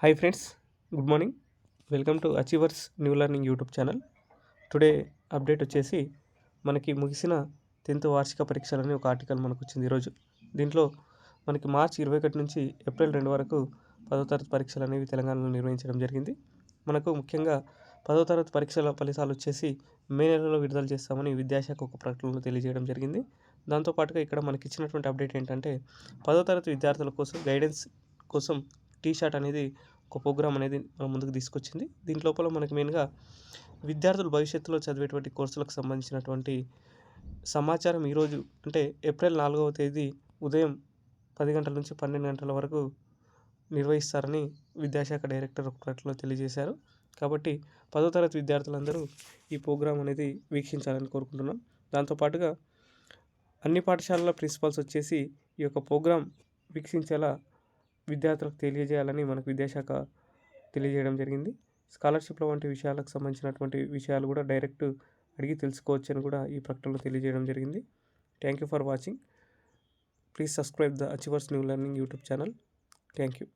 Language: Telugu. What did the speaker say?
Hi friends good morning welcome to Achievers New Learning YouTube channel today update వచ్చేసి మనకి ముగిసిన టెన్త్ వార్షిక పరీక్షలని ఒక ఆర్టికల్ మనకు వచ్చింది ఈరోజు దీంట్లో మనకి మార్చి ఇరవై ఒకటి నుంచి ఏప్రిల్ రెండు వరకు పదో తరగతి పరీక్షలు అనేవి తెలంగాణలో నిర్వహించడం జరిగింది. మనకు ముఖ్యంగా పదో తరగతి పరీక్షల ఫలితాలు వచ్చేసి మే నెలలో విడుదల చేస్తామని విద్యాశాఖ ఒక ప్రకటనలో తెలియజేయడం జరిగింది. దాంతోపాటుగా ఇక్కడ మనకి ఇచ్చినటువంటి అప్డేట్ ఏంటంటే పదో తరగతి విద్యార్థుల కోసం గైడెన్స్ కోసం టీ షర్ట్ అనేది ఒక ప్రోగ్రామ్ అనేది మన ముందుకు తీసుకొచ్చింది. దీని లోపల మనకి మెయిన్గా విద్యార్థులు భవిష్యత్తులో చదివేటువంటి కోర్సులకు సంబంధించినటువంటి సమాచారం ఈరోజు అంటే ఏప్రిల్ నాలుగవ తేదీ ఉదయం పది గంటల నుంచి పన్నెండు గంటల వరకు నిర్వహిస్తారని విద్యాశాఖ డైరెక్టర్ ఒక ప్రకటనలో తెలియజేశారు. కాబట్టి పదో తరగతి విద్యార్థులందరూ ఈ ప్రోగ్రాం అనేది వీక్షించాలని కోరుకుంటున్నాం. దాంతోపాటుగా అన్ని పాఠశాలల ప్రిన్సిపాల్స్ వచ్చేసి ఈ యొక్క ప్రోగ్రాం వీక్షించేలా విద్యార్థులకు తెలియజేయాలని మనకు విద్యాశాఖ తెలియజేయడం జరిగింది. స్కాలర్షిప్ల వంటి విషయాలకు సంబంధించినటువంటి విషయాలు కూడా డైరెక్ట్ అడిగి తెలుసుకోవచ్చు అని కూడా ఈ ప్రకటనలో తెలియజేయడం జరిగింది. Thank you for watching. Please subscribe the Achievers New Learning YouTube channel. Thank you.